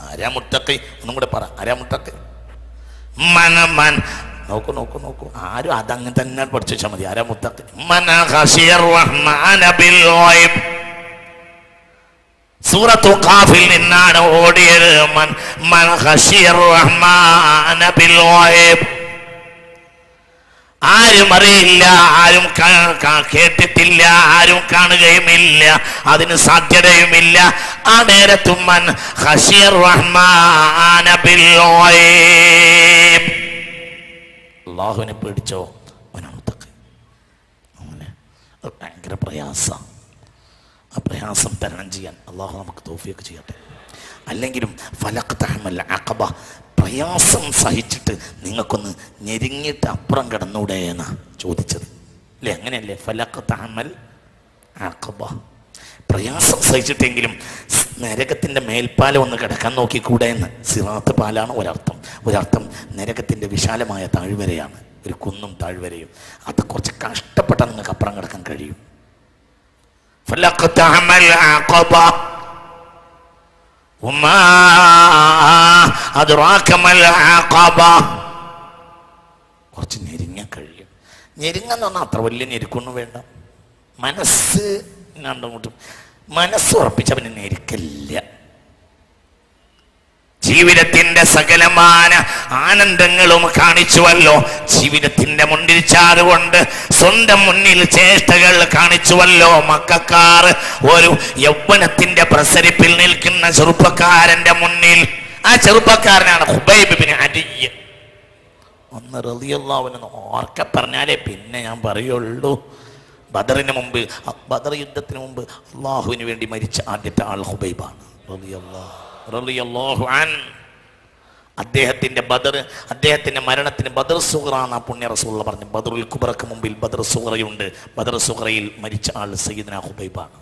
ആരാ മുത്തക്കി. ഒന്നും കൂടെ പറ. ആരാ മുത്തക്കി. മന മൻ. നോക്കൂ നോക്കൂ നോക്കൂ. ആരും അതങ്ങനെ തന്നെ പഠിച്ചു വെച്ചാൽ മതി. ആരാ മുത്തക്കി. സൂറത്തു കാഫിൽ നിന്നാണ് ഓടിയത് മൻ. മൻ ഖശിയർ റഹ്മാന ബിൽ ഗൈബ് ആരും അറിയില്ല ആരും കേട്ടിട്ടില്ല ആരും കാണുകയുമില്ല അതിന് സാധ്യതയുമില്ല. ആ നേരത്തുമ്മൻ ഹഷീർ ഗൈബ്. അള്ളാഹുവിനെ പേടിച്ചോ? അവനമുത്തക്ക് അവന്. ഭയങ്കര പ്രയാസ. ആ പ്രയാസം തരണം ചെയ്യാൻ അള്ളാഹു നമുക്ക് തോഫിയൊക്കെ ചെയ്യട്ടെ. അല്ലെങ്കിലും ഫലക് തഹമല്ല അക്കബ പ്രയാസം സഹിച്ചിട്ട് നിങ്ങൾക്കൊന്ന് ഞെരിഞ്ഞിട്ട് അപ്പുറം കിടന്നൂടെ എന്നാ ചോദിച്ചത്. അല്ലേ? അങ്ങനെയല്ലേ? ഫലക്ക് തഹമൽ ആക്കബ പ്രയാസം സഹിച്ചിട്ടെങ്കിലും നരകത്തിന്റെ മേൽപ്പാലം ഒന്ന് കിടക്കാൻ നോക്കിക്കൂടെ എന്ന്. സിറാത്ത് പാലാണ് ഒരർത്ഥം. ഒരർത്ഥം നരകത്തിന്റെ വിശാലമായ താഴ്വരയാണ്. ഒരു കുന്നും താഴ്വരയും. അത് കുറച്ച് കഷ്ടപ്പെട്ടാൽ നിങ്ങൾക്ക് അപ്പുറം കിടക്കാൻ കഴിയും. ഉമ്മാ കുറച്ച് ഞെരുങ്ങ കഴിയും. ഞെരുങ്ങെന്ന് പറഞ്ഞാൽ അത്ര വലിയ ഞെരുക്കൊന്നും വേണ്ട. മനസ്സ് അങ്ങോട്ടും മനസ്സ് ഉറപ്പിച്ച പിന്നെ ഞെരുക്കില്ല ജീവിതത്തിന്റെ സകലമാന ആനന്ദങ്ങളും കാണിച്ചുവല്ലോ. ജീവിതത്തിന്റെ മുന്നിൽ ചാറുകൊണ്ട് സ്വന്തം മുന്നിൽ ചേഷ്ടകൾ കാണിച്ചുവല്ലോ. മക്കാർ ഒരു യൗവനത്തിന്റെ പ്രസരിപ്പിൽ നിൽക്കുന്ന ചെറുപ്പക്കാരന്റെ മുന്നിൽ ആ ചെറുപ്പക്കാരനാണ് ഹുബൈബിന് അരിയ ഒന്ന് റളിയല്ലാഹുവിനെ ഓർക്കെ പറഞ്ഞാലേ പിന്നെ ഞാൻ പറയുള്ളൂ. ബദറിന് മുമ്പ് ബദർ യുദ്ധത്തിന് മുമ്പ് അള്ളാഹുവിന് വേണ്ടി മരിച്ച ആദ്യത്തെ ആൾ ഹുബൈബാണ്. അദ്ദേഹത്തിന്റെ ബദർ അദ്ദേഹത്തിന്റെ മരണത്തിന് ബദർ സുഹറ എന്ന പുണ്യ റസൂള്ള പറഞ്ഞു ബദറുൽ കുബറക്ക് മുമ്പിൽ ബദർ സുഹറയുണ്ട്. ബദർ സുഹറയിൽ മരിച്ച ആൾ സയ്യിദ്ന ഹുബൈബാണ്.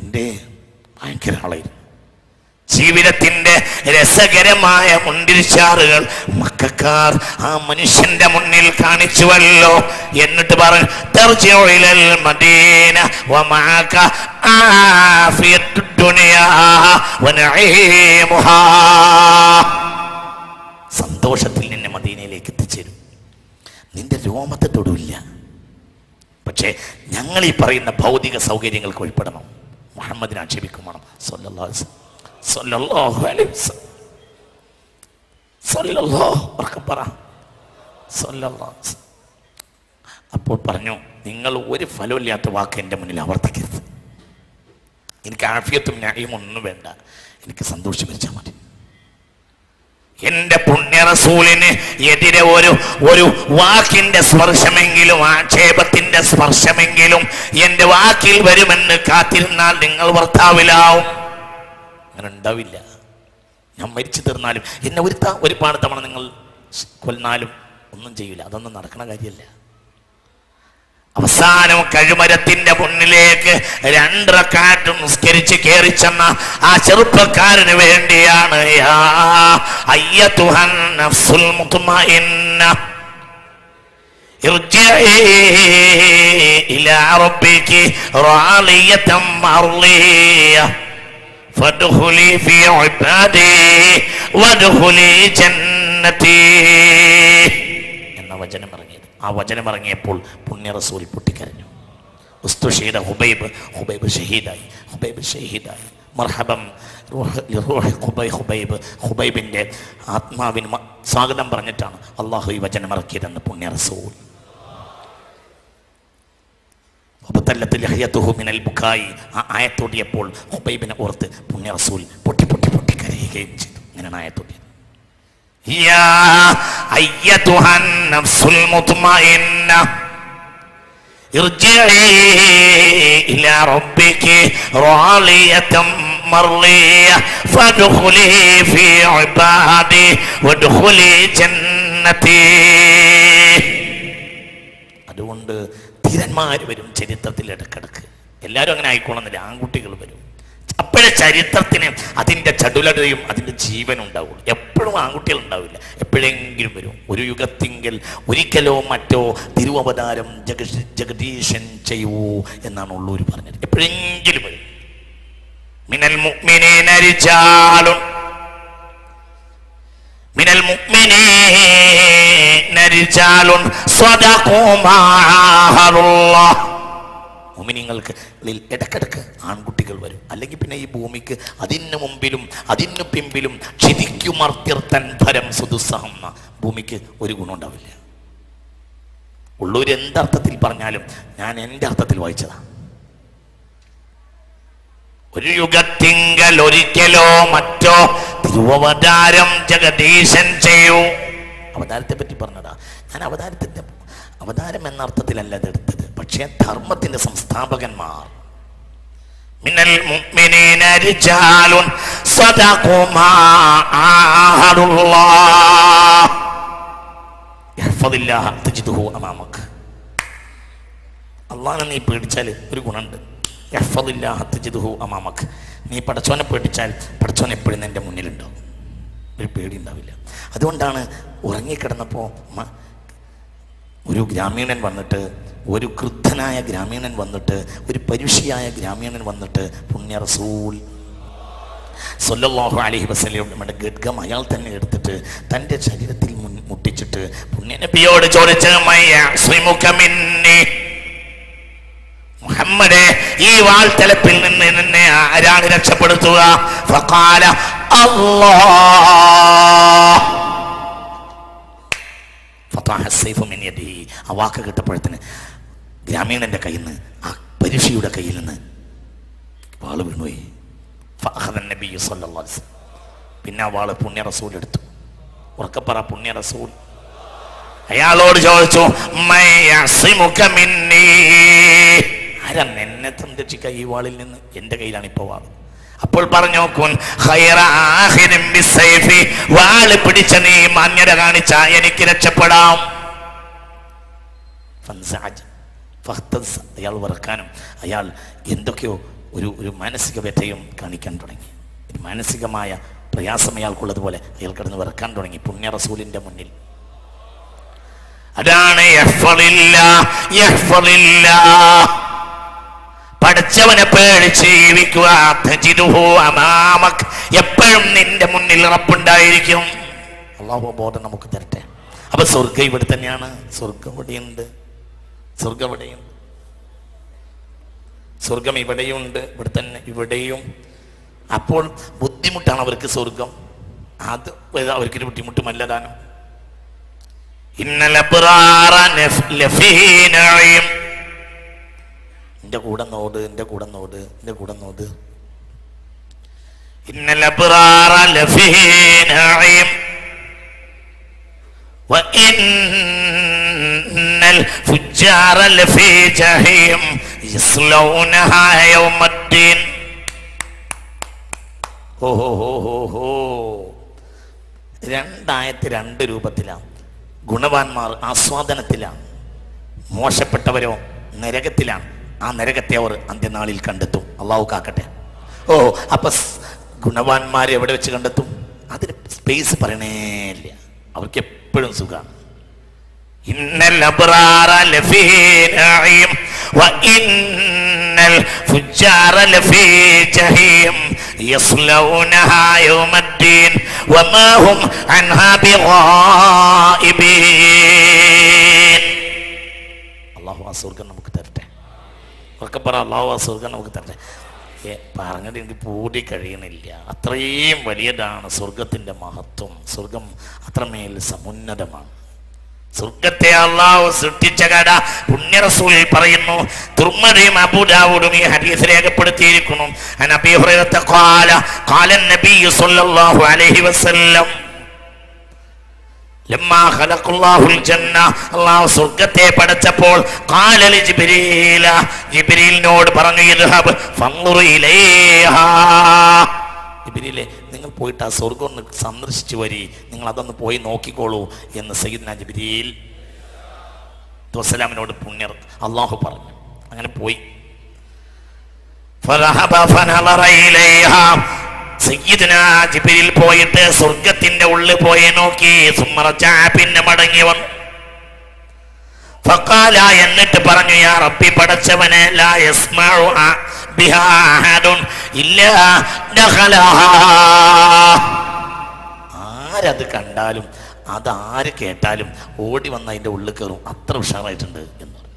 എന്റെ ഭയങ്കര ആളായിരുന്നു. ജീവിതത്തിന്റെ രസകരമായ മുണ്ടിരിച്ചാറുകൾ മക്കാർ ആ മനുഷ്യന്റെ മുന്നിൽ കാണിച്ചുവല്ലോ. എന്നിട്ട് പറഞ്ഞു "തർജിഉ മദീന വമഅക ആഫിയത്തു ദുനിയാ വനഈമുഹാ." സന്തോഷത്തിൽ നിന്നെ മദീനയിലേക്ക് എത്തിച്ചേരും. നിന്റെ രോമത്തെ തൊടുവില്ല. പക്ഷേ ഞങ്ങൾ ഈ പറയുന്ന ഭൗതിക സൗകര്യങ്ങൾക്ക് ഉൾപ്പെടണം. മുഹമ്മദിനെ ആക്ഷേപിക്കുമാണ്. വേണം അപ്പോൾ പറഞ്ഞു നിങ്ങൾ ഒരു ഫലമില്ലാത്ത വാക്ക് എന്റെ മുന്നിൽ ആവർത്തിക്കരുത്. എനിക്ക് ആഫിയത്തും ന്യായം ഒന്നും വേണ്ട. എനിക്ക് സന്തോഷം വരിച്ചാൽ മതി. എന്റെ പുണ്യറസൂലിന് എതിരെ ഒരു ഒരു വാക്കിന്റെ സ്പർശമെങ്കിലും ആക്ഷേപത്തിന്റെ സ്പർശമെങ്കിലും എന്റെ വാക്കിൽ വരുമെന്ന് കാത്തിരുന്നാൽ നിങ്ങൾ ഭർത്താവിലാവും. അങ്ങനെ ഉണ്ടാവില്ല. ഞാൻ മരിച്ചു തീർന്നാലും എന്നെ ഒരു ത- ഒരുപാട് തവണ നിങ്ങൾ കൊന്നാലും ഒന്നും ചെയ്യില്ല അതൊന്നും നടക്കണ കാര്യമല്ല. അവസാനം കഴുമരത്തിന്റെ മുന്നിലേക്ക് രണ്ടരക്കാറ്റ് നിസ്കരിച്ച് കയറി ചെന്ന ആ ചെറുപ്പക്കാരന് വേണ്ടിയാണ്. യാ റബ്ബിക്ക് നഫ്സുൽ മുത്മഇന്ന. فادخلي في عبادي وادخلي جنتي എന്ന വചനം ഇറങ്ങിയത് ആ വചനം ഇറങ്ങിയപ്പോൾ പുണ്യ റസൂൽ പൊട്ടിക്കരഞ്ഞു ഉസ്തുഷീദ ഹുബൈബ് ഹുബൈബ് ഷഹീദായി ഹുബൈബ് ഷഹീദായി മർഹബം റൂഹ് ലിറൂഹി ഹുബൈ- ഹുബൈബ് ഹുബൈബിൻ്റെ ആത്മാവിന് മ- സ്വാഗതം പറഞ്ഞിട്ടാണ് അള്ളാഹു ഈ വചനം ഇറക്കിയതെന്ന് പുണ്യ റസൂൽ ആ ആയത്തൊട്ടിയപ്പോൾ ഹുബൈബിനെ ഓർത്ത് പുണ്യ റസൂൽ പൊട്ടി പൊട്ടി പൊട്ടി കരയുകയും ചെയ്തു. ഇങ്ങനെ ആയത്തൊട്ടിയത് അതുകൊണ്ട് ധീരന്മാർ വരും ചരിത്രത്തിൽ ഇടക്കിടക്ക്. എല്ലാവരും അങ്ങനെ ആയിക്കോളുന്നില്ല. ആൺകുട്ടികൾ വരും. അപ്പോഴേ ചരിത്രത്തിന് അതിന്റെ ചടുലതയും അതിന്റെ ജീവനും ഉണ്ടാവുള്ളൂ. എപ്പോഴും ആൺകുട്ടികൾ ഉണ്ടാവില്ല. എപ്പോഴെങ്കിലും വരും. ഒരു യുഗത്തിങ്കിൽ ഒരിക്കലോ മറ്റോ തിരുവവതാരം ജഗ ജഗദീശൻ ചെയ്യൂ എന്നാണ് ഉള്ളൂർ പറഞ്ഞത്. എപ്പോഴെങ്കിലും വരും. മിനൽ മുഅ്മിനീന നരിച്ചാലും മിനൽ മുഅ്മിനീന മുമിനിങ്ങൾക്ക് ഇടക്കിടക്ക് ആൺകുട്ടികൾ വരും. അല്ലെങ്കിൽ പിന്നെ ഈ ഭൂമിക്ക് അതിന് മുമ്പിലും അതിന് പിമ്പിലും ക്ഷിതിക്കുമർത്യർത്തൻ ഫരം സുദുസ്സഹം. എന്ന ഭൂമിക്ക് ഒരു ഗുണം ഉണ്ടാവില്ല. ഉള്ളൂർ എന്തർത്ഥത്തിൽ പറഞ്ഞാലും ഞാൻ എന്റെ അർത്ഥത്തിൽ വായിച്ചതാ. ഒരു യുഗത്തിങ്കൽ ഒരിക്കലോ മറ്റോ തിരുവവതാരം ജഗദീശൻ ചെയ്യൂ. അവതാരത്തെ പറ്റി പറഞ്ഞതാ. ഞാൻ അവതാരത്തിന്റെ അവതാരം എന്ന അർത്ഥത്തിലല്ല അതെടുത്തത് പക്ഷേ ധർമ്മത്തിന്റെ സംസ്ഥാപകന്മാർ. മിനൽ മുഅ്മിനീന റിജാലുൻ തജിദുഹു അള്ളാഹനെ നീ പേടിച്ചാൽ ഒരു ഗുണമുണ്ട്. തജിദുഹു നീ പടച്ചോനെ പേടിച്ചാൽ പടച്ചോൻ എപ്പോഴും നിന്റെ മുന്നിലുണ്ടാവും. ഒരു പേടി ഉണ്ടാവില്ല അതുകൊണ്ടാണ് ഉറങ്ങിക്കിടന്നപ്പോൾ ഒരു ഗ്രാമീണൻ വന്നിട്ട് ഒരു ക്രുദ്ധനായ ഗ്രാമീണൻ വന്നിട്ട് ഒരു പരുഷിയായ ഗ്രാമീണൻ വന്നിട്ട് പുണ്യ റസൂൽ സൊല്ലാഹു അലൈഹി വസ്ലിയുടെ ഗഡ്ഗം അയാൾ തന്നെ എടുത്തിട്ട് തന്റെ ശരീരത്തിൽ മുട്ടിച്ചിട്ട് പുണ്യനബിയോട് ചോദിച്ച്? മുഹമ്മദേ ഈ വാൾത്തലപ്പിൽ നിന്ന് നിന്നെ ആരാണ് രക്ഷപ്പെടുത്തുക ആ വാക്ക് കിട്ടപ്പോഴത്തിന് ഗ്രാമീണന്റെ കയ്യിൽ നിന്ന് ആ പരീക്ഷയുടെ കയ്യിൽ നിന്ന് വാൾ വീണുപോയി. പിന്നെ ആ വാൾ പുണ്യ റസൂൽ എടുത്തു. ഉറക്കപ്പറ പുണ്യ റസൂൽ. അയാളോട് ചോദിച്ചു? ആരാ നിന്നെ സംരക്ഷിക്കുക ഈ വാളിൽ നിന്ന്? എന്റെ കയ്യിലാണ് ഇപ്പോൾ വാൾ. അപ്പോൾ പറഞ്ഞു വാൾ പിടിച്ച നീ മാന്യത കാണിച്ച എനിക്ക് രക്ഷപ്പെടാം. അയാൾ വറക്കാനും അയാൾ എന്തൊക്കെയോ ഒരു ഒരു മാനസിക വ്യഥയും കാണിക്കാൻ തുടങ്ങി. ഒരു മാനസികമായ പ്രയാസം അയാൾക്കുള്ളതുപോലെ അയാൾ കിടന്ന് വിറക്കാൻ തുടങ്ങി പുണ്യ റസൂലിന്റെ മുന്നിൽ. അതാണ് പടച്ചവനെ പേടിച്ച് ജീവിക്കുക. എപ്പോഴും നിന്റെ മുന്നിൽ ഉറപ്പുണ്ടായിരിക്കും. അള്ളാഹു ബോധം നമുക്ക് തരട്ടെ. അപ്പൊ സ്വർഗം ഇവിടെ തന്നെയാണ്. സ്വർഗം ഇവിടെയുണ്ട്. സ്വർഗം ഇവിടെയുണ്ട്. സ്വർഗം ഇവിടെയുണ്ട്. ഇവിടെ തന്നെ ഇവിടെയും. അപ്പോൾ ബുദ്ധിമുട്ടാണ് അവർക്ക് സ്വർഗം അത് അവർക്കൊരു ബുദ്ധിമുട്ടുമല്ല ദാനം ഇന്നലെ എന്റെ കൂടെ നോട് എന്റെ കൂടെ നോട് എന്റെ കൂടെ നോട്. രണ്ടായത്തി രണ്ട് രൂപത്തിലാണ്. ഗുണവാന്മാർ ആസ്വാദനത്തിലാണ്. മോശപ്പെട്ടവരോ നരകത്തിലാണ്. ആ നരകത്തെ അവർ അന്ത്യനാളിൽ കണ്ടെത്തും അള്ളാഹു കാക്കട്ടെ ഓ അപ്പൊ സ് ഗുണവാന്മാരെ എവിടെ വെച്ച് കണ്ടെത്തും അതിന് സ്പേസ് പറയണേല്ല അവർക്ക് എപ്പോഴും സുഖമാണ് إن الأبرار لفي نعيم وإن الفجار لفي جحيم يصلونها يوم الدين وما هم عنها بغائبين അള്ളാഹു ആ സ്വർഗം നമുക്ക് തരട്ടെ ഒക്കെ പറ അള്ളാഹു സ്വർഗം നമുക്ക് തരട്ടെ. പറഞ്ഞത് എനിക്ക് പൂടി കഴിയണില്ല. അത്രയും വലിയതാണ് സ്വർഗത്തിന്റെ മഹത്വം. സ്വർഗം അത്രമേൽ സമുന്നതമാണ്. സ്വർഗത്തെ അള്ളാഹു സൃഷ്ടിച്ച കട പുണ്യറസൂൽ പറയുന്നു. തുർമതയും അബുദാവൂദും ഈ ഹദീസ് രേഖപ്പെടുത്തിയിരിക്കുന്നു. അൻ ഹുറൈറത്തെ കാല ഖാല നബി സല്ലല്ലാഹു അലൈഹി വസല്ലം. അല്ലാഹു സ്വർഗത്തെ പടച്ചപ്പോൾ ജിബ്രീലിനോട് പറഞ്ഞു ഇലൈഹാ. ജിബ്രീലെ നിങ്ങൾ പോയിട്ട് ആ സ്വർഗം ഒന്ന് സന്ദർശിച്ചു വരി. നിങ്ങൾ അതൊന്ന് പോയി നോക്കിക്കോളൂ എന്ന് സയ്യിദ്ന ജിബ്രീൽ വസ്സലാമിനോട് പുണ്യർ അള്ളാഹു പറഞ്ഞു. അങ്ങനെ പോയി. ഇലൈഹാ. സയ്യിദ്ന ജിബ്രീൽ പോയിട്ട് സ്വർഗത്തിന്റെ ഉള്ളിൽ പോയി നോക്കി പിന്നെ മടങ്ങി വന്നു. ഫഖാല എന്നിട്ട് പറഞ്ഞു യാ റബ്ബി പടച്ചവനെ ലാ യസ്മഉ അ- ബിഹാ അഹദുൻ ഇല്ലാ ദഖലഹാ ആരത് കണ്ടാലും അതാര് കേട്ടാലും ഓടി വന്ന് അതിന്റെ ഉള്ളിൽ കയറും. അത്ര ഉഷാറായിട്ടുണ്ട് എന്ന് പറഞ്ഞു.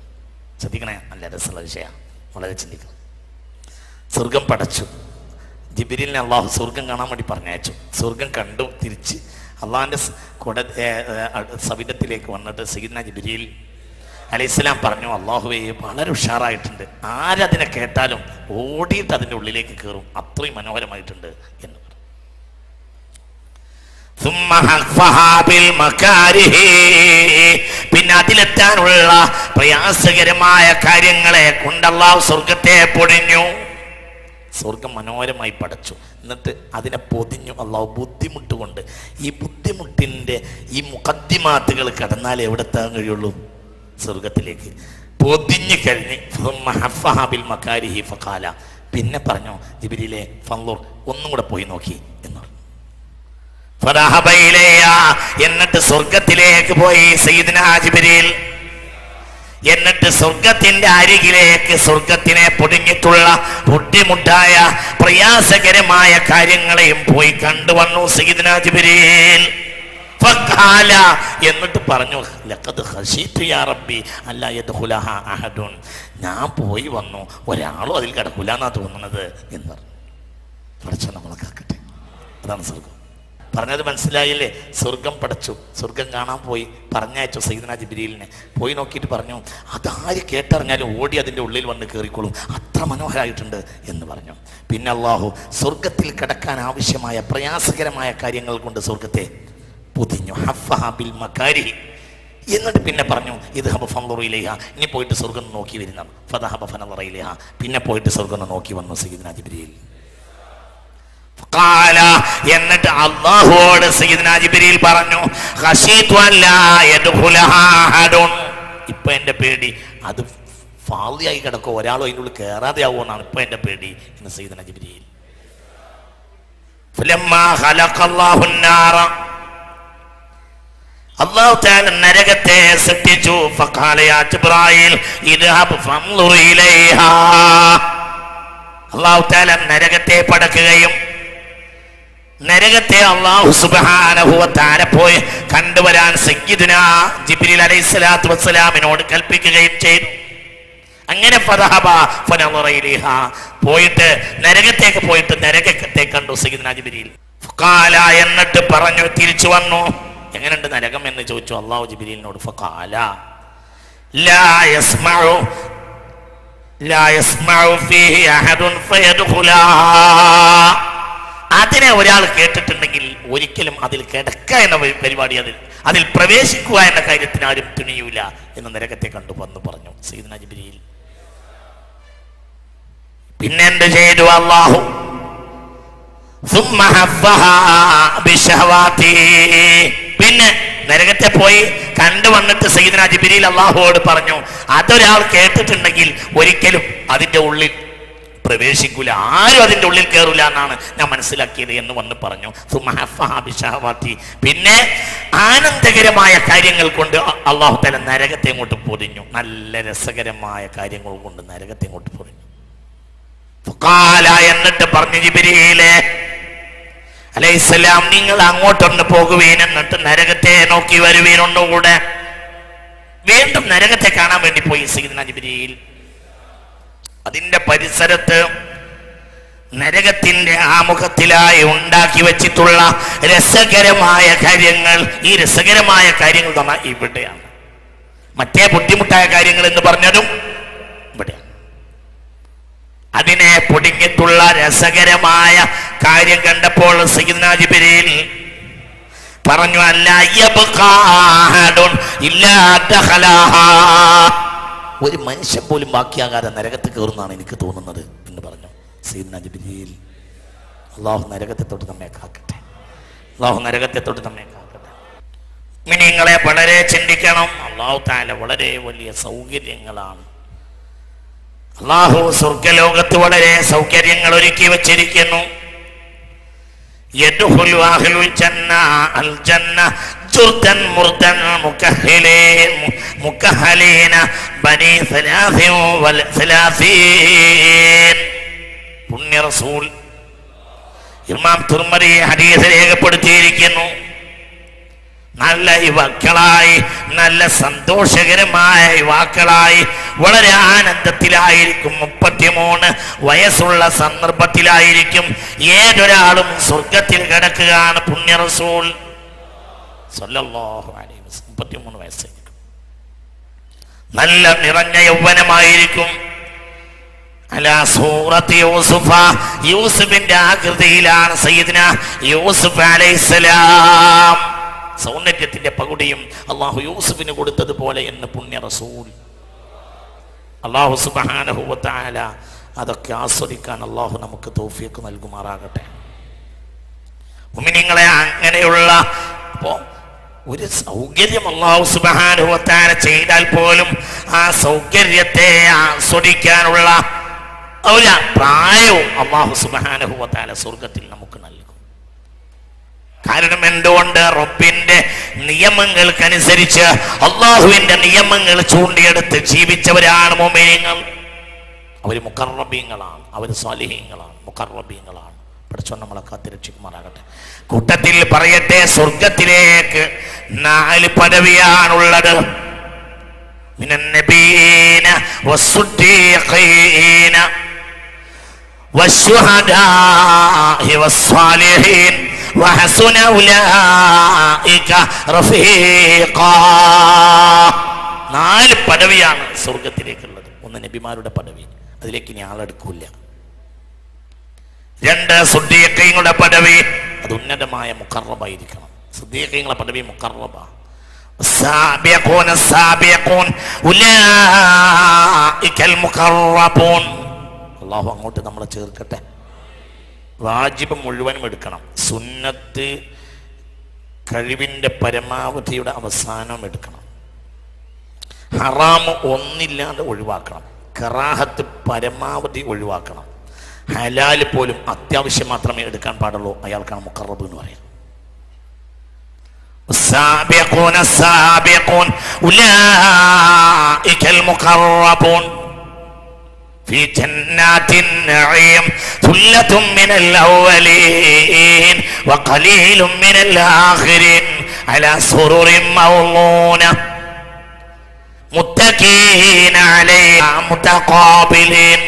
ശ്രദ്ധിക്കണേ നല്ല രസമുള്ള വിഷയമാണ്. വളരെ ചിന്തിക്കണം. സ്വർഗം പടച്ചു. ജിബിരിലിനെ അള്ളാഹു സ്വർഗം കാണാൻ വേണ്ടി പറഞ്ഞയച്ചു. സ്വർഗം കണ്ടു തിരിച്ച് അള്ളാഹിന്റെ കൊട സവിധത്തിലേക്ക് വന്നിട്ട് സീന ജിബിരിൽ അലൈഹി അലൈഹിസ്ലാം പറഞ്ഞു അള്ളാഹുവേ വളരെ ഉഷാറായിട്ടുണ്ട്. ആരതിനെ കേട്ടാലും ഓടിയിട്ട് അതിന്റെ ഉള്ളിലേക്ക് കയറും അത്രയും മനോഹരമായിട്ടുണ്ട്. എന്ന് പിന്നെ അതിലെത്താനുള്ള പ്രയാസകരമായ കാര്യങ്ങളെ കൊണ്ടല്ലാവ് സ്വർഗത്തെ പൊടിഞ്ഞു. സ്വർഗം മനോഹരമായി പടച്ചു. എന്നിട്ട് അതിനെ പൊതിഞ്ഞു. അള്ളാഹു ബുദ്ധിമുട്ട് കൊണ്ട് ഈ ബുദ്ധിമുട്ടിന്റെ ഈ മുഖത്തിമാത്തുകൾ കടന്നാൽ എവിടെത്താൻ കഴിയുള്ളൂ? സ്വർഗത്തിലേക്ക് പൊതിഞ്ഞു കഴിഞ്ഞ്. ഹഫാബിൽ മക്കാരിഹി ഫഖാല. പിന്നെ പറഞ്ഞു ജിബിരിലെ ഫലൂർ ഒന്നും കൂടെ പോയി നോക്കി എന്ന്. എന്നിട്ട് സ്വർഗത്തിലേക്ക് പോയി സയ്യിദ്ന ജിബിരിൽ. എന്നിട്ട് സ്വർഗത്തിന്റെ അരികിലേക്ക് സ്വർഗത്തിനെ പൊടിഞ്ഞിട്ടുള്ള ബുദ്ധിമുട്ടായ പ്രയാസകരമായ കാര്യങ്ങളെയും പോയി കണ്ടുവന്നു വന്നു ജിബ്രീൽ. എന്നിട്ട് പറഞ്ഞു റബ്ബി ഞാൻ പോയി വന്നു ഒരാളും അതിൽ കിടക്കൂല എന്നാ തോന്നുന്നത് എന്ന് പറഞ്ഞു. പഠിച്ച നമ്മളെ കാക്കട്ടെ. അതാണ് സ്വർഗം പറഞ്ഞത് മനസ്സിലായില്ലേ? സ്വർഗം പടച്ചു. സ്വർഗം കാണാൻ പോയി. പറഞ്ഞയച്ചു സൈദന ജിബിരിലിനെ. പോയി നോക്കിയിട്ട് പറഞ്ഞു അതാര് കേട്ടറിഞ്ഞാലും ഓടി അതിന്റെ ഉള്ളിൽ വന്ന് കയറിക്കോളും അത്ര മനോഹരമായിട്ടുണ്ട് എന്ന് പറഞ്ഞു. പിന്നെ അള്ളാഹു സ്വർഗത്തിൽ കിടക്കാൻ ആവശ്യമായ പ്രയാസകരമായ കാര്യങ്ങൾ കൊണ്ട് സ്വർഗത്തെ പൊതിഞ്ഞു. ഹഫഹ ബിൽ മക്കാരി എന്നിട്ട് പിന്നെ പറഞ്ഞു ഇത് ഹബ ഫംലുറിയിലേഹ ഇനി പോയിട്ട് സ്വർഗം നോക്കി വരുന്ന ഫതഹബ ഫനറയിലേഹ പിന്നെ പോയിട്ട് സ്വർഗം നോക്കി വന്നു സയ്യിദ്ന ജിബ്രീൽ. എന്നിട്ട് അള്ളാഹുവോട് സീദനാജിബിരിയിൽ പറഞ്ഞു ഇപ്പൊ എന്റെ പേടി. അത് ഫാളിയായി കിടക്കോ. ഒരാളോ അതിനുള്ളിൽ കയറാതെ ആവുമെന്നാണ് ഇപ്പൊ എന്റെ പേടി. എന്ന് സീദനാജിബിരിയിൽ അള്ളാഹു താൻ നരകത്തെ സൃഷ്ടിച്ചു. അള്ളാഹു താല നരകത്തെ പടക്കുകയും നരകത്തെ അള്ളാഹു സുബാനഹുവത്താര പോയി കണ്ടുവരാൻ സയ്യിദുന ജിബ്രീൽ അലൈഹിസ്സലാത്തു വസ്സലാമിനോട് കൽപ്പിക്കുകയും ചെയ്തു. അങ്ങനെ. പോയിട്ട് നരകത്തേക്ക് പോയിട്ട് നരകത്തെ കണ്ടു സയ്യിദുന ജിബ്രീൽ. ഫഖാല എന്നിട്ട് പറഞ്ഞു തിരിച്ചു വന്നു. എങ്ങനെയുണ്ട് നരകം എന്ന് ചോദിച്ചു അള്ളാഹു ജിബ്രീലിനോട്. ഫഖാല ലാ യസ്മഉ ലാ യസ്മഉ ഫീഹി അതിനെ ഒരാൾ കേട്ടിട്ടുണ്ടെങ്കിൽ ഒരിക്കലും അതിൽ കിടക്കുക എന്ന പരിപാടി അതിൽ അതിൽ പ്രവേശിക്കുക എന്ന കാര്യത്തിന് ആരും തുണിയൂല എന്ന് നരകത്തെ കണ്ടു വന്നു പറഞ്ഞു സീദന ജിബിരിയിൽ പിന്നെന്ത് ചെയ്തു അള്ളാഹു പിന്നെ നരകത്തെ പോയി കണ്ടു വന്നിട്ട് സയ്യിദ്ന ജിബിരിയിൽ അള്ളാഹുവോട് പറഞ്ഞു അതൊരാൾ കേട്ടിട്ടുണ്ടെങ്കിൽ ഒരിക്കലും അതിന്റെ ഉള്ളിൽ പ്രവേശിക്കൂല. ആരും അതിന്റെ ഉള്ളിൽ കയറൂല എന്നാണ് ഞാൻ മനസ്സിലാക്കിയത് എന്ന് വന്ന് പറഞ്ഞു. സുമഹഫാബിഷാവാത്തി പിന്നെ ആനന്ദകരമായ കാര്യങ്ങൾ കൊണ്ട് അള്ളാഹു തല നരകത്തെ ഇങ്ങോട്ട് പൊതിഞ്ഞു. നല്ല രസകരമായ കാര്യങ്ങൾ കൊണ്ട് നരകത്തെ ഇങ്ങോട്ട് പൊതിഞ്ഞു. എന്നിട്ട് പറഞ്ഞു ജിബിരിയിലെ അലൈസലാം നിങ്ങൾ അങ്ങോട്ടൊന്ന് പോകുവീൻ എന്നിട്ട് നരകത്തെ നോക്കി വരുവീനുണ്ടോ കൂടെ വീണ്ടും നരകത്തെ കാണാൻ വേണ്ടി പോയി സീദന ജിബിരിയിൽ അതിന്റെ പരിസരത്ത് നരകത്തിന്റെ ആമുഖത്തിലായി ഉണ്ടാക്കി വെച്ചിട്ടുള്ള രസകരമായ കാര്യങ്ങൾ ഈ രസകരമായ കാര്യങ്ങൾ തന്നെ ഇവിടെയാണ് മറ്റേ ബുദ്ധിമുട്ടായ കാര്യങ്ങൾ എന്ന് പറഞ്ഞതും ഇവിടെയാണ് അതിനെ പൊടിഞ്ഞിട്ടുള്ള രസകരമായ കാര്യം കണ്ടപ്പോൾ സയ്യിദ്ന ജിബ്രീൽ പറഞ്ഞു അല്ലാ ഇല്ലാത്ത. ഒരു മനുഷ്യൻ പോലും ബാക്കിയാകാതെ നരകത്ത് കയറുന്നതാണ് എനിക്ക് തോന്നുന്നത് എന്ന് പറഞ്ഞു. സയ്യിദ്ന ജിബ്രീൽ അള്ളാഹു നരകത്തെ തൊട്ട് നമ്മെ കാക്കട്ടെ. അള്ളാഹു നരകത്തെ തൊട്ട് നമ്മെ കാക്കട്ടെ. നിങ്ങളെ വളരെ ചിന്തിക്കണം. അള്ളാഹു താല വളരെ വലിയ സൗകര്യങ്ങളാണ്. അള്ളാഹു സ്വർഗലോകത്ത് വളരെ സൗകര്യങ്ങൾ ഒരുക്കി വച്ചിരിക്കുന്നു. ജുർദൻ മുർദൻ മുകഹ്ഹിലീൻ പുണ്യ റസൂൽ ഇമാം തുർമരി ഹദീസ് രേഖപ്പെടുത്തിയിരിക്കുന്നു. നല്ല യുവാക്കളായി നല്ല സന്തോഷകരമായ യുവാക്കളായി വളരെ ആനന്ദത്തിലായിരിക്കും. മുപ്പത്തിമൂന്ന് വയസ്സുള്ള സന്ദർഭത്തിലായിരിക്കും ഏതൊരാളും സ്വർഗത്തിൽ കിടക്കുകയാണ് പുണ്യ റസൂൽ സല്ലല്ലാഹു അലൈഹി മുപ്പത്തിമൂന്ന് വയസ്സായിരിക്കും നല്ല നിറഞ്ഞ യൗവനമായിരിക്കും. യൂസുഫ. യൂസുഫിന്റെ ആകൃതിയിലാണ് സയ്യിദിന യൂസുഫ് അലൈഹിസ്സലാം. സൗന്ദര്യത്തിന്റെ പകുടിയും അള്ളാഹു യൂസുഫിന് കൊടുത്തതുപോലെ എന്ന് പുണ്യ റസൂൽ. അള്ളാഹു സുബാനഹുവത്തായ അതൊക്കെ ആസ്വദിക്കാൻ അള്ളാഹു നമുക്ക് തോഫിയൊക്കെ നൽകുമാറാകട്ടെ. ഉമിനിങ്ങളെ അങ്ങനെയുള്ള അപ്പോ ഒരു സൗകര്യം അള്ളാഹു സുബാനുഭവത്താര ചെയ്താൽ പോലും ആ സൗകര്യത്തെ ആസ്വദിക്കാനുള്ള ഒരു പ്രായവും അള്ളാഹു സുബാനുഭവത്താല സ്വർഗത്തിൽ നമുക്ക് നൽകും. കാരണം എന്തുകൊണ്ട്? റബ്ബിന്റെ നിയമങ്ങൾക്കനുസരിച്ച് അള്ളാഹുവിന്റെ നിയമങ്ങൾ ചൂണ്ടിയെടുത്ത് ജീവിച്ചവരാണ് മൊമേങ്ങൾ അവർ മുക്കറബീങ്ങളാണ് അവർ സ്വാലിഹീങ്ങളാണ് മുക്കറബീങ്ങളാണ് പഠിച്ചോ നമ്മളെ കാത്തിരക്ഷിക്കുമാറാകട്ടെ കൂട്ടത്തിൽ പറയട്ടെ സ്വർഗത്തിലേക്ക് നാല് പദവിയാണുള്ളത്. നാല് പദവിയാണ് സ്വർഗത്തിലേക്കുള്ളത് ഒന്ന് നബിമാരുടെ പദവി. അതിലേക്ക് ഇനി ആളെടുക്കില്ല. രണ്ട് സുദ്ദീഖങ്ങളുടെ പദവി അത് ഉന്നതമായ മുക്കറബായിരിക്കണം സുദ്ദീഖങ്ങളുടെ പദവി മുക്കറബ അള്ളാഹു അങ്ങോട്ട് നമ്മളെ ചേർക്കട്ടെ. വാജിബ് മുഴുവനും എടുക്കണം. സുന്നത്ത് കഴിവിന്റെ പരമാവധിയുടെ അവസാനം എടുക്കണം. ഹറാമ് ഒന്നില്ലാതെ ഒഴിവാക്കണം. കറാഹത്ത് പരമാവധി ഒഴിവാക്കണം. ഹലാല് പോലും അത്യാവശ്യം മാത്രമേ എടുക്കാൻ പാടുള്ളൂ അയാൾക്കാണ് മുക്കറബ് എന്ന് പറയാം السابقون السابقون أولئك المقربون في جنات النعيم ثلة من الأولين وقليل من الآخرين على سرر موضونة متكئين عليها متقابلين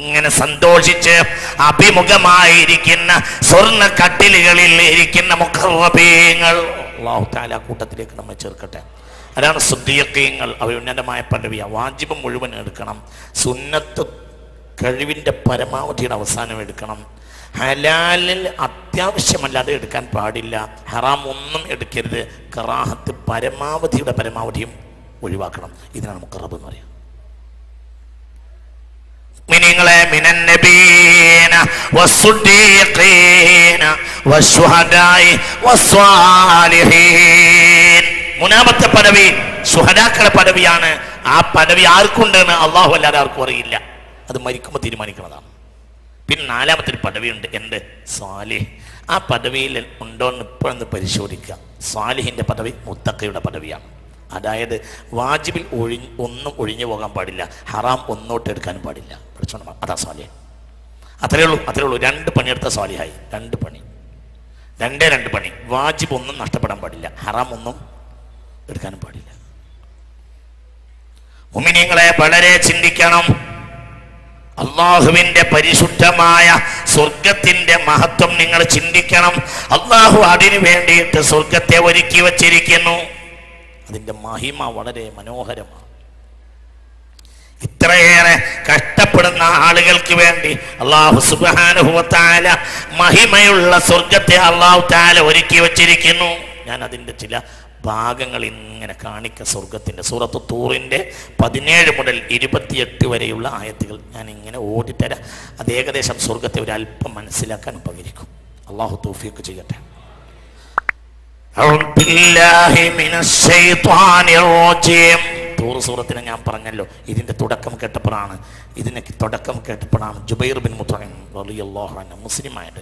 ഇങ്ങനെ സന്തോഷിച്ച് അഭിമുഖമായിരിക്കുന്ന സ്വർണ കട്ടിലുകളിൽ ഇരിക്കുന്ന മുഖറബീങ്ങൾ അള്ളാഹു താല കൂട്ടത്തിലേക്ക് നമ്മെ ചേർക്കട്ടെ. അതാണ് സുദ്ദീഖീങ്ങൾ അവർ ഉന്നതമായ പദവിയ വാജിബ് മുഴുവൻ എടുക്കണം. സുന്നത്ത് കഴിവിന്റെ പരമാവധിയുടെ അവസാനം എടുക്കണം. ഹലാലിൽ അത്യാവശ്യമല്ലാതെ എടുക്കാൻ പാടില്ല. ഹറാം ഒന്നും എടുക്കരുത്. കറാഹത്ത് പരമാവധിയുടെ പരമാവധിയും ഒഴിവാക്കണം. ഇതിനാണ് മുക്കറബ് എന്ന് പറയാം മിനൻ നബീന വസ്സുദ്ദീഖീന വസ്സുഹദായി വസ്വാലിഹീൻ മൂന്നാമത്തെ പദവി സുഹദാക്കളുടെ പദവിയാണ്. ആ പദവി ആർക്കുണ്ടെന്ന് അള്ളാഹു അല്ലാതെ ആർക്കും അറിയില്ല. അത് മരിക്കുമ്പോൾ തീരുമാനിക്കുന്നതാണ് പിന്നെ നാലാമത്തെ ഒരു പദവിയുണ്ട്. എന്റെ സ്വാലിഹ്. ആ പദവിയിൽ ഉണ്ടോ എന്ന് ഇപ്പോഴൊന്ന് പരിശോധിക്കുക. സ്വാലിഹിന്റെ പദവി മുത്തക്കയുടെ പദവിയാണ്. അതായത് വാജിബിൽ ഒഴി ഒന്നും ഒഴിഞ്ഞു പോകാൻ പാടില്ല. ഹറാം ഒന്നോട്ട് എടുക്കാനും പാടില്ല. പഠിച്ചോണം അതാ സ്വാലിയ അത്രേ ഉള്ളൂ അത്രേ ഉള്ളൂ. രണ്ട് പണിയെടുത്ത സ്വാലിഹായി. രണ്ട് പണി. രണ്ടേ രണ്ട് പണി. വാജിബ് ഒന്നും നഷ്ടപ്പെടാൻ പാടില്ല. ഹറാം ഒന്നും എടുക്കാനും പാടില്ല. ഉമിനിങ്ങളെ വളരെ ചിന്തിക്കണം. അള്ളാഹുവിന്റെ പരിശുദ്ധമായ സ്വർഗത്തിന്റെ മഹത്വം നിങ്ങൾ ചിന്തിക്കണം. അള്ളാഹു അതിനു വേണ്ടിയിട്ട് സ്വർഗത്തെ ഒരുക്കി വച്ചിരിക്കുന്നു. അതിന്റെ മഹിമ വളരെ മനോഹരമാണ്. ഇത്രയേറെ കഷ്ടപ്പെടുന്ന ആളുകൾക്ക് വേണ്ടി അള്ളാഹു സുബാനുഭവത്താല മഹിമയുള്ള സ്വർഗത്തെ അള്ളാഹു താല ഒരുക്കി വച്ചിരിക്കുന്നു. ഞാൻ അതിന്റെ ചില ഭാഗങ്ങൾ ഇങ്ങനെ കാണിക്ക. സ്വർഗത്തിന്റെ സൂറത്ത് തൂറിന്റെ പതിനേഴ് മുതൽ ഇരുപത്തിയെട്ട് വരെയുള്ള ആയത്തുകൾ ഞാൻ ഇങ്ങനെ ഓടിത്തരാം. അത് ഏകദേശം സ്വർഗത്തെ ഒരു അല്പം മനസ്സിലാക്കാൻ ഉപകരിക്കും. അള്ളാഹു തൗഫീഖ് ചെയ്യട്ടെ. സൂറത്തിനെ ഞാൻ പറഞ്ഞല്ലോ. ഇതിന്റെ തുടക്കം കേട്ടപ്പോഴാണ്. ഇതിനൊക്കെ തുടക്കം കേട്ടപ്പോഴാണ് ജുബൈർ ബിൻ മുത്തഹിം റളിയല്ലാഹു അൻഹു മുസ്ലിമായിട്ട്